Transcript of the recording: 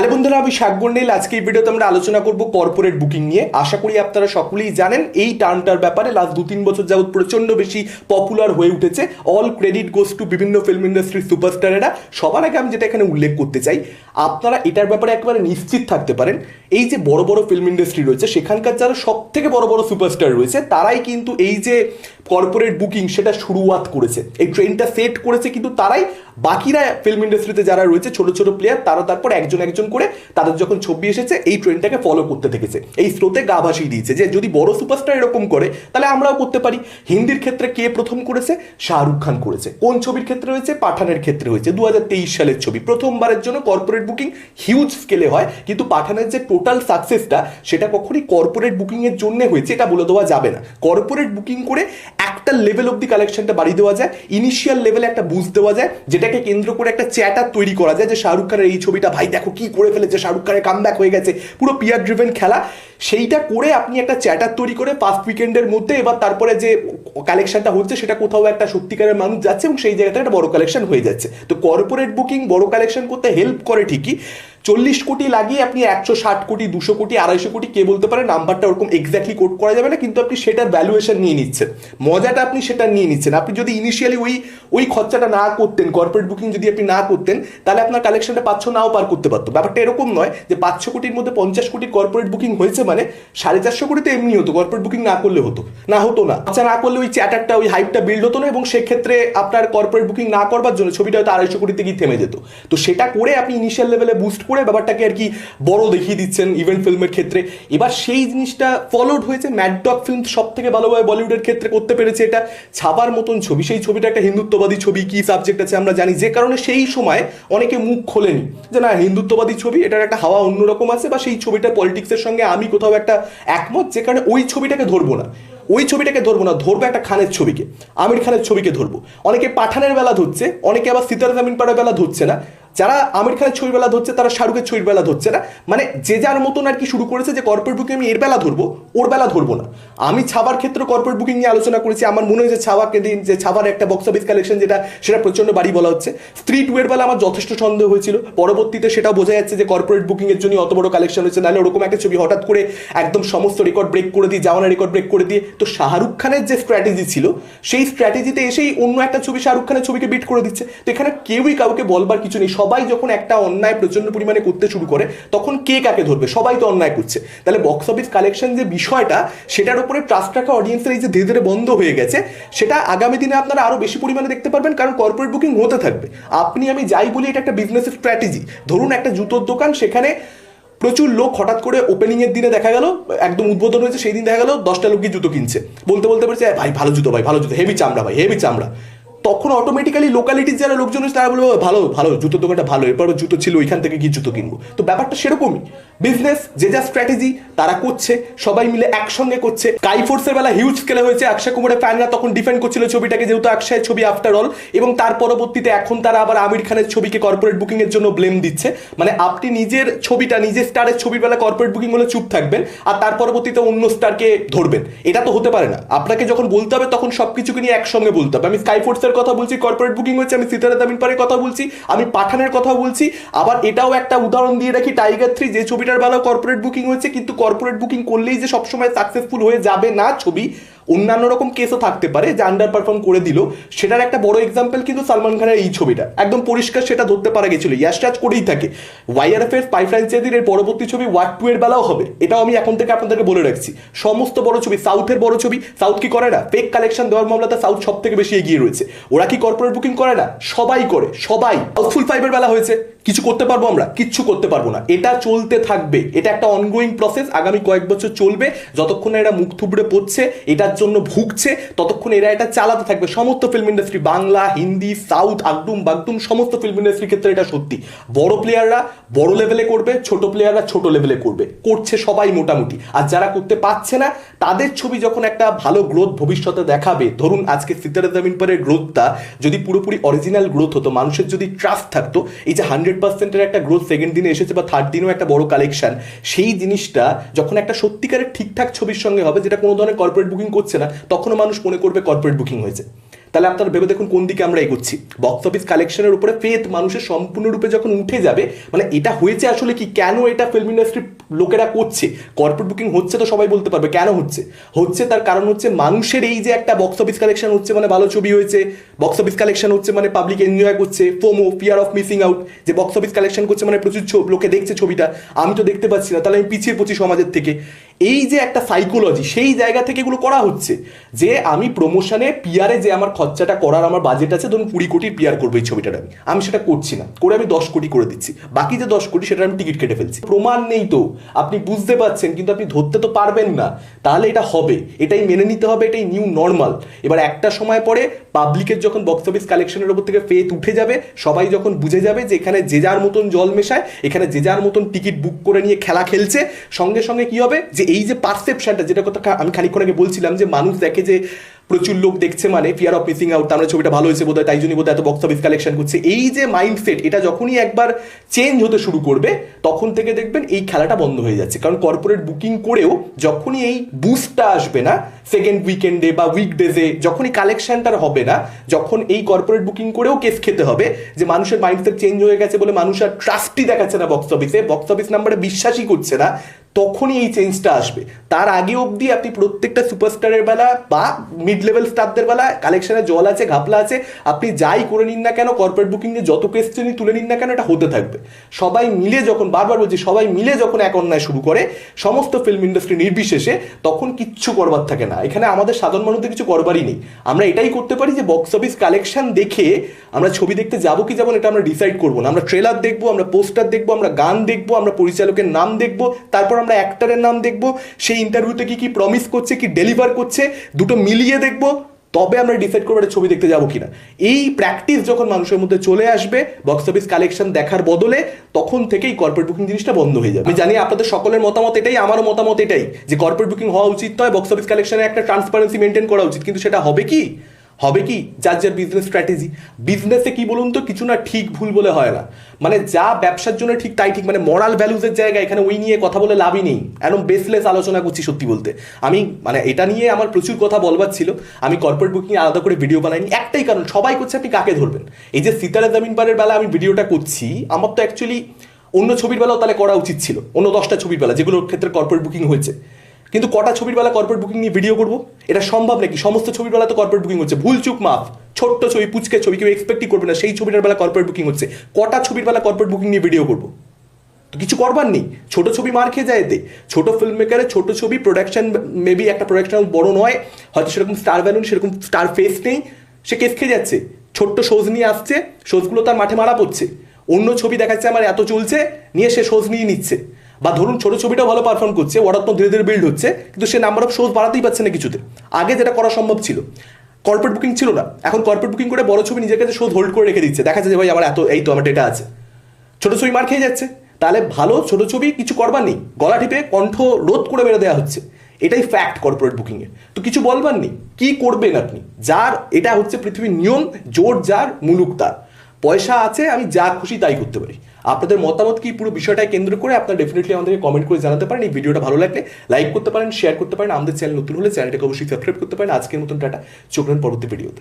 sale বন্ধুরা আমি শাকগন্ডেল আজকে এই ভিডিওতে আমরা আলোচনা করব কর্পোরেট বুকিং নিয়ে। আশা করি আপনারা সকলেই জানেন, এই টার্মটার ব্যাপারে লাস্ট দু তিন বছর যাবৎ প্রচণ্ড বেশি পপুলার হয়ে উঠেছে। অল ক্রেডিট গোস টু বিভিন্ন ফিল্ম ইন্ডাস্ট্রির সুপারস্টারেরা সবার আগে আমি যেটা এখানে উল্লেখ করতে চাই, আপনারা এটার ব্যাপারে একেবারে নিশ্চিত থাকতে পারেন, এই যে বড় বড় ফিল্ম ইন্ডাস্ট্রি রয়েছে, সেখানকার যারা সব থেকে বড় বড় সুপারস্টার রয়েছে, তারাই কিন্তু এই যে কর্পোরেট বুকিং সেটা শুরুয়াত করেছে। এই ট্রেনটা সেট করেছে, কিন্তু তারাই বাকিরা ফিল্ম ইন্ডাস্ট্রিতে যারা রয়েছে, ছোট ছোট প্লেয়ার তারা তারপর একজন একজন করে তাদের যখন ছবি এসেছে, এই ট্রেনটাকে ফলো করতে থেকেছে। এই স্রোতে গা ভাসিয়ে দিয়েছে যে, যদি বড় সুপারস্টার এরকম করে, তাহলে আমরাও করতে পারি। হিন্দির ক্ষেত্রে কে প্রথম করেছে? শাহরুখ খান করেছে। কোন ছবির ক্ষেত্রে হয়েছে? পাঠানের ক্ষেত্রে হয়েছে। দু হাজার তেইশ সালের ছবি। প্রথমবারের জন্য কর্পোরেট বুকিং হিউজ স্কেলে হয়। কিন্তু পাঠানের যে টোটাল সাকসেসটা সেটা কখনই কর্পোরেট বুকিংয়ের জন্য হয়েছে, এটা বলে দেওয়া যাবে না। কর্পোরেট বুকিং করে একটা লেভেল অব দি কালেকশনটা বাড়িয়ে দেওয়া যায়। ইনিশিয়াল লেভেলে একটা বুঝ দেওয়া যায়, যেটাকে কেন্দ্র করে একটা চ্যাটার তৈরি করা যায় যে শাহরুখ খানের এই ছবিটা, ভাই, দেখো কি করে ফেলেছে, শাহরুখ খানের কাম হয়ে গেছে। পুরো পিয়ার ড্রিভেন খেলা। সেইটা করে আপনি একটা চ্যাটার তৈরি করে ফার্স্ট উইকেন্ডের মধ্যে এবার তারপরে যে কালেকশনটা হচ্ছে, সেটা কোথাও একটা সত্যিকারের মানুষ যাচ্ছে এবং সেই জায়গাটা একটা বড় কালেকশন হয়ে যাচ্ছে। তো কর্পোরেট বুকিং বড় কালেকশন করতে হেল্প করে ঠিকই। চল্লিশ কোটি লাগিয়ে আপনি একশো ষাট কোটি, দুশো কোটি, আড়াইশো কোটি, কে বলতে পারে, নাম্বারটা ওরকম এক্স্যাক্টলি কোট করা যাবে না, কিন্তু আপনি সেটার ভ্যালুয়েশন নিয়ে নিচ্ছেন। মজাটা আপনি সেটা নিয়ে নিচ্ছেন। আপনি যদি ইনিশিয়ালি ওই ওই খরচাটা না করতেন কর্পোরেট বুকিং যদি আপনি না করতেন, তাহলে আপনার কালেকশনটা পাঁচশো নাও পার করতে পারতো। ব্যাপারটা এরকম নয় যে পাঁচশো কোটির মধ্যে পঞ্চাশ কোটি কর্পোরেট বুকিং হয়েছে মানে সাড়ে চারশো কোটিতে এমনি হতো কর্পোরেট বুকিং না করলে হতো, না হতো না। আচ্ছা না করলে ওই চ্যাটারটা ওই হাইপটা বিল্ড হতো না এবং সেক্ষেত্রে আপনার কর্পোরেট বুকিং না করবার জন্য ছবিটা হয়তো আড়াইশো কোটিতে গিয়ে থেমে যেত। তো সেটা করে আপনি ইনিশিয়াল লেভেলে বুস্ট করে ব্যাপারটাকে আর কি বড় দেখিয়ে দিচ্ছেন ইভেন্ট ফিল্মের ক্ষেত্রে। এবার সেই জিনিসটা ফলোড হয়েছে ম্যাডডক ফিল্ম সব থেকে ভালোভাবে বলিউডের ক্ষেত্রে করতে পেরেছে এটা। ছাবার মতন ছবি, সেই ছবিটা একটা হিন্দুত্ববাদী ছবি, কি সাবজেক্ট আছে আমরা জানি। যে কারণে সেই সময় অনেকে মুখ খোলেনি যে না, হিন্দুত্ববাদী ছবি, এটার একটা হাওয়া অন্যরকম আছে বা সেই ছবিটা পলিটিক্সের সঙ্গে আমি কোথাও একটা একমত, যে কারণে ওই ছবিটাকে ধরবো না। ওই ছবিটাকে ধরবো না, ধরবো একটা খানের ছবিকে, আমির খানের ছবিকে ধরবো। অনেকে পাঠানের বেলা ধরছে, অনেকে আবার সিতার জামিন পাড়ার বেলা ধরছে না। যারা আমির খানের ছবির বেলা ধরছে, তারা শাহরুখের ছবির বেলা ধরছে না। মানে যে যার মতন আর কি শুরু করেছে যে কর্পোরেট বুকিং আমি এর বেলা ধরবো, ওর বেলা ধরবো না। আমি ছাবার ক্ষেত্রে কর্পোরেট বুকিং নিয়ে আলোচনা করেছি, আমার মনে হয় যে ছাবাকে দিন যে ছাবার একটা বক্স অফিস কালেকশন যেটা, সেটা প্রচণ্ড বাড়ি বলা হচ্ছে। স্ত্রী টু এর বেলা আমার যথেষ্ট সন্দেহ হয়েছিল। পরবর্তীতে সেটাও বোঝা যাচ্ছে যে কর্পোরেট বুকিং এর জন্য অত বড় কালেকশন হয়েছে। নাহলে ওরকম একটা ছবি হঠাৎ করে একদম সমস্ত রেকর্ড ব্রেক করে দিয়ে জাওয়ানা রেকর্ড ব্রেক করে দিয়ে, তো শাহরুখ খানের যে স্ট্র্যাটেজি ছিল, সেই স্ট্র্যাটেজিতে এসেই অন্য একটা ছবি শাহরুখ খানের ছবিকে বিট করে দিচ্ছে। তো এখানে কেউই কাউকে বলবার কিছু নেই। সবাই যখন একটা অন্যায় প্রচণ্ড পরিমাণে করতে শুরু করে, তখন কে কাকে ধরবে? সবাই তো অন্যায় করছে। তাহলে বক্স অফিস কালেকশন যে বিষয়টা, সেটার উপরে ট্রাস্ট রাখা অডিয়েন্সের এই যে ধীরে ধীরে বন্ধ হয়ে গেছে, সেটা আগামী দিনে আপনারা আরও বেশি পরিমাণে দেখতে পারবেন, কারণ কর্পোরেট বুকিং হতে থাকবে। আপনি, আমি যাই বলি, এটা একটা বিজনেসের স্ট্র্যাটেজি ধরুন একটা জুতোর দোকান, সেখানে প্রচুর লোক হঠাৎ করে ওপেনিং এর দিনে দেখা গেল, একদম উদ্বোধন হয়েছে, সেই দিন দেখা গেল দশটা লোক গিয়ে জুতো কিনছে। বলতে বলতে পারছে ভাই, ভালো জুতো ভাই, ভালো জুতো হেভি চামড়া ভাই হেভি চামড়া। তখন অটোমেটিক্যালি লোকালিটির যারা লোকজন তারা বলব ভালো ভালো জুতোর দোকানটা ভালো। এরপর জুতো ছিল, ওইখান থেকে গিয়ে জুতো কিনবো। তো ব্যাপারটা সেরকমই। বিজনেস যে যা স্ট্র্যাটেজি তারা করছে। সবাই মিলে একসঙ্গে করছে। কাই ফোর্সের বেলা হিউজ স্কেলে হয়েছে। অক্ষয় কুমারের ফ্যানরা তখন ডিফেন্ড করছিল ছবিটাকে, যেহেতু অক্ষয়ের ছবি আফটার অল এবং তার পরবর্তীতে এখন তারা আবার আমির খানের ছবিকে কর্পোরেট বুকিং এর জন্য ব্লেম দিচ্ছে। মানে আপনি নিজের ছবিটা, নিজের স্টারের ছবির বেলা কর্পোরেট বুকিং হলে চুপ থাকবেন, আর তার পরবর্তীতে অন্য স্টারকে ধরবেন। এটা তো হতে পারে না। আপনাকে যখন বলতে হবে, তখন সবকিছুকে নিয়ে একসঙ্গে বলতে হবে। আমি স্কাইফোর্সের কথা বলছি কর্পোরেট বুকিং হচ্ছে, আমি সিতারা দামিন পারের কথা বলছি, আমি পাঠানের কথা বলছি। আবার এটাও একটা উদাহরণ দিয়ে রাখি টাইগার থ্রি যে ছবিটার বেলা কর্পোরেট বুকিং হয়েছে কিন্তু কর্পোরেট বুকিং করলেই যে সবসময় সাকসেসফুল হয়ে যাবে না ছবি, অন্যান্য রকম কেসও থাকতে পারে, যে আন্ডার পারফর্ম করে দিল। সেটার একটা বড় এক্সাম্পল কিন্তু সালমান খানের এই ছবিটা। একদম পরিষ্কার সেটা ধরতে পারা গেছিল, ইয়াস টাচ করেই থাকে। ওয়াইআরএফ এর স্পাই ফ্র্যাঞ্চাইজির এর পরবর্তী ছবি ওয়ার্ড টু এর বেলাও হবে, এটাও আমি এখন থেকে আপনাদেরকে বলে রাখছি। সমস্ত বড় ছবি সাউথের বড় ছবি সাউথ কি করে না? ফেক কালেকশন দেওয়ার মামলাতে সাউথ সব থেকে বেশি এগিয়ে রয়েছে। ওরা কি কর্পোরেট বুকিং করে না? সবাই করে, সবাই। হাউসফুল ফাইভের বেলা হয়েছে। কিছু করতে পারব আমরা, কিচ্ছু করতে পারব না। এটা চলতে থাকবে। এটা একটা অনগোয়িং প্রসেস আগামী কয়েক বছর চলবে। যতক্ষণ এরা মুখ থুবড়ে পড়ছে, এটার জন্য ভুগছে, ততক্ষণ এরা এটা চালাতে থাকবে। সমস্ত film industry Bangla, Hindi south আগডুম বাগডুম সমস্ত ফিল্ম ইন্ডাস্ট্রির ক্ষেত্রে এটা সত্যি। বড় প্লেয়াররা বড় লেভেলে করবে, ছোট প্লেয়াররা ছোট লেভেলে করবে। করছে সবাই মোটামুটি। আর যারা করতে পারছে না, তাদের ছবি যখন একটা ভালো গ্রোথ ভবিষ্যতে দেখাবে, ধরুন আজকে সিতারা জামিন পরের গ্রোথটা যদি পুরোপুরি অরিজিনাল গ্রোথ হতো, মানুষের যদি ট্রাস্ট থাকতো, এই যে হান্ড্রেড পার্সেন্টের একটা গ্রোথ সেকেন্ড দিনে এসেছে বা থার্ড দিনেও একটা বড় কালেকশন সেই জিনিসটা যখন একটা সত্যিকারের ঠিকঠাক ছবির সঙ্গে হবে, যেটা কোনো ধরনের কর্পোরেট বুকিং করছে না, তখনও মানুষ মনে করবে কর্পোরেট বুকিং হয়েছে। তাহলে আপনারা ভেবে দেখুন কোন দিকে আমরা এগোচ্ছি। বক্স অফিস কালেকশনের উপরে ফেথ মানুষের সম্পূর্ণরূপে যখন উঠে যাবে মানে এটা হয়েছে আসলে কি? কেন এটা ফিল্ম ইন্ডাস্ট্রি লোকেরা করছে। কর্পোরেট বুকিং হচ্ছে তো সবাই বলতে পারবে, কেন হচ্ছে? হচ্ছে তার কারণ হচ্ছে মানুষের এই যে একটা বক্স অফিস কালেকশন হচ্ছে মানে ভালো ছবি হয়েছে বক্স অফিস কালেকশন হচ্ছে মানে পাবলিক এনজয় করছে FOMO fear of missing out যে বক্স অফিস কালেকশন করছে মানে প্রচুর লোকে দেখছে ছবিটা, আমি তো দেখতে পাচ্ছি না, তাহলে আমি পিছিয়ে পড়ছি সমাজের থেকে। এই যে একটা সাইকোলজি সেই জায়গা থেকে এগুলো করা হচ্ছে, যে আমি প্রমোশনে পিয়ারে যে আমার খরচাটা করার আমার বাজেট আছে, ধরুন কুড়ি কোটির পিয়ার করব এই ছবিটার আমি। আমি সেটা করছি না। করে আমি দশ কোটি করে দিচ্ছি। বাকি যে দশ কোটি সেটা আমি টিকিট কেটে ফেলছি। প্রমাণ নেই তো। আপনি বুঝতে পারছেন, কিন্তু আপনি ধরতে তো পারবেন না। তাহলে এটা হবে। এটাই মেনে নিতে হবে, এটাই নিউ নর্মাল এবার একটা সময় পরে পাবলিকের যখন বক্স অফিস কালেকশনের উপর থেকে ফেথ উঠে যাবে, সবাই যখন বুঝে যাবে যে এখানে যে যার মতন জল মেশায়, এখানে যে যার মতন টিকিট বুক করে নিয়ে খেলা খেলছে, সঙ্গে সঙ্গে কি হবে? যে এই যে পারসেপশনটা যেটা কথা আমি খানিক্ষণ আগে বলছিলাম যে মানুষ দেখে যে প্রচুর লোক দেখছে মানে ফিয়ার অফ মিসিং আউট তার ছবিটা ভালো হয়েছে বোধহয়, তাই জন্যই বোধহয় এত বক্স অফিস কালেকশন করছে। এই যে মাইন্ডসেট এটা যখনই একবার চেঞ্জ হতে শুরু করবে, তখন থেকে দেখবেন এই খেলাটা বন্ধ হয়ে যাচ্ছে। কারণ কর্পোরেট বুকিং করেও যখনই এই বুস্টটা আসবে না সেকেন্ড উইকেন্ডে বা উইকডেজে যখনই কালেকশনটার হবে না, যখন এই কর্পোরেট বুকিং করেও কেস খেতে হবে যে মানুষের মাইন্ডসেট চেঞ্জ হয়ে গেছে বলে মানুষ আর ট্রাস্টই দেখাচ্ছে না বক্স অফিসে বক্স অফিস নাম্বারে বিশ্বাসই করছে না, তখনই এই চেঞ্জটা আসবে। তার আগে অবধি আপনি প্রত্যেকটা সুপারস্টারের বেলা বা মিড লেভেল স্টাফদের বেলা কালেকশনে জল আছে, ঘাপলা আছে, আপনি যাই করে নিন না কেন কর্পোরেট বুকিংয়ে যত কোয়েশ্চেনই তুলে নিন না কেন, এটা হতে থাকবে। সবাই মিলে যখন, বারবার বলছি, সবাই মিলে যখন এক অন্যায় শুরু করে, সমস্ত ফিল্ম ইন্ডাস্ট্রি নির্বিশেষে, তখন কিচ্ছু করবার থাকে না। এখানে আমাদের সাধারণ মানুষদের কিছু করবারই নেই। আমরা এটাই করতে পারি যে বক্স অফিস কালেকশন দেখে আমরা ছবি দেখতে যাব কি যাব এটা আমরা ডিসাইড করব না। আমরা ট্রেলার দেখব, আমরা পোস্টার দেখব, আমরা গান দেখব, আমরা পরিচালকের নাম দেখব, তারপর আমরা অ্যাক্টারের নাম দেখব, সেই ইন্টারভিউতে কি কি প্রমিস করছে, কি ডেলিভার করছে, দুটো মিলিয়ে দেখব, তবে আমরা ডিসাইড করব একটা ছবি দেখতে যাব কিনা। এই প্র্যাকটিস যখন মানুষের মধ্যে চলে আসবে বক্স অফিস কালেকশন দেখার বদলে, তখন থেকেই কর্পোরেট বুকিং জিনিসটা বন্ধ হয়ে যাবে। আমি জানি আপনাদের সকলের মতামত এটাই, আমারও মতামত এটাই যে কর্পোরেট বুকিং হওয়া উচিত নয় বক্স অফিস কালেকশনে একটা ট্রান্সপারেন্সি মেনটেন করা উচিত। কিন্তু সেটা হবে কি? হবে কি? যার যার বিজনেস স্ট্র্যাটেজি বিজনেসে কি বলুন তো, কিছু না ঠিক ভুল বলে হয় না। মানে যা ব্যবসার জন্য ঠিক তাই ঠিক মানে মরাল ভ্যালুজের জায়গায় এখানে ওই নিয়ে কথা বলে লাভই নেই। একদম বেসলেস আলোচনা করছি সত্যি বলতে। আমি মানে এটা নিয়ে আমার প্রচুর কথা বলবার ছিল। আমি কর্পোরেট বুকিং আলাদা করে ভিডিও বানাইনি। একটাই কারণ, সবাই করছে, আপনি কাকে ধরবেন? এই যে সিতারা জামিন পারের বেলা আমি ভিডিওটা করছি, আমার তো অ্যাকচুয়ালি অন্য ছবির বেলাও তাহলে করা উচিত ছিল। অন্য দশটা ছবির বেলা, যেগুলোর ক্ষেত্রে কর্পোরেট বুকিং হয়েছে। কিন্তু কটা ছবির বেলা কর্পোরেট বুকিং নিয়ে ভিডিও করব? এটা সম্ভব নাকি? সমস্ত ছবির বেলা তো কর্পোরেট বুকিং হচ্ছে। ভুল চুক মাফ। ছোট্ট ছবি, পুচকে ছবি, কেউ এক্সপেক্টই করবে না। সেই ছবিটার বেলা কর্পোরেট বুকিং হচ্ছে। কটা ছবির বেলা কর্পোরেট বুকিং নিয়ে ভিডিও করব? তো কিছু করবার নেই। ছোট ছবি মার খেয়ে যায় এতে। ছোট ফিল্ম মেকারের ছোট ছবি প্রোডাকশন মেবি একটা প্রোডাকশন বড় নয়। হয়তো সেরকম স্টার ভ্যালু সেরকম স্টার ফেস নেই। সে কেস খেয়ে যাচ্ছে। ছোট্ট শোজ নিয়ে আসছে। শোজগুলো তার মাঠে মারা পড়ছে। অন্য ছবি দেখাচ্ছে, আমার এত চলছে। নিয়ে সে শোজ নিয়ে নিচ্ছে। বা ধরুন ছোট ছবিটাও ভালো পারফর্ম করছে ওয়ারাত্ম ধীরে ধীরে বিল্ড হচ্ছে, কিন্তু সে নাম্বার অফ শোজ বাড়াতেই পারছে না কিছুতে। আগে যেটা করা সম্ভব ছিল কর্পোরেট বুকিং ছিল না। এখন কর্পোরেট বুকিং করে বড় ছবি নিজের কাছে শোজ হোল্ড করে রেখে দিচ্ছে। দেখা যাচ্ছে ভাই আমার এত, এই তো আমার ডেটা আছে। ছোট ছবি মার খেয়ে যাচ্ছে। তাহলে ভালো ছোট ছবি কিছু করবার নেই। গলা টিপে কণ্ঠ রোধ করে বেড়ে দেওয়া হচ্ছে। এটাই ফ্যাক্ট কর্পোরেট বুকিংয়ে তো কিছু বলবার নেই। কি করবেন আপনি? যার, এটা হচ্ছে পৃথিবীর নিয়ম, জোর যার, মুলুক তার। পয়সা আছে, আমি যা খুশি তাই করতে পারি। আপনাদের মতামত কি? পুরো বিষয়টাকে কেন্দ্র করে আপনারা ডেফিনেটলি আমাদেরকে কমেন্ট করে জানাতে পারেন। এই ভিডিওটা ভালো লাগলে লাইক করতে পারেন শেয়ার করতে পারেন। আমাদের চ্যানেল নতুন হলে চ্যানেলটাকে অবশ্যই সাবস্ক্রাইব করতে পারেন। আজকের মতন টাটা। চোখ পরবর্তী ভিডিওতে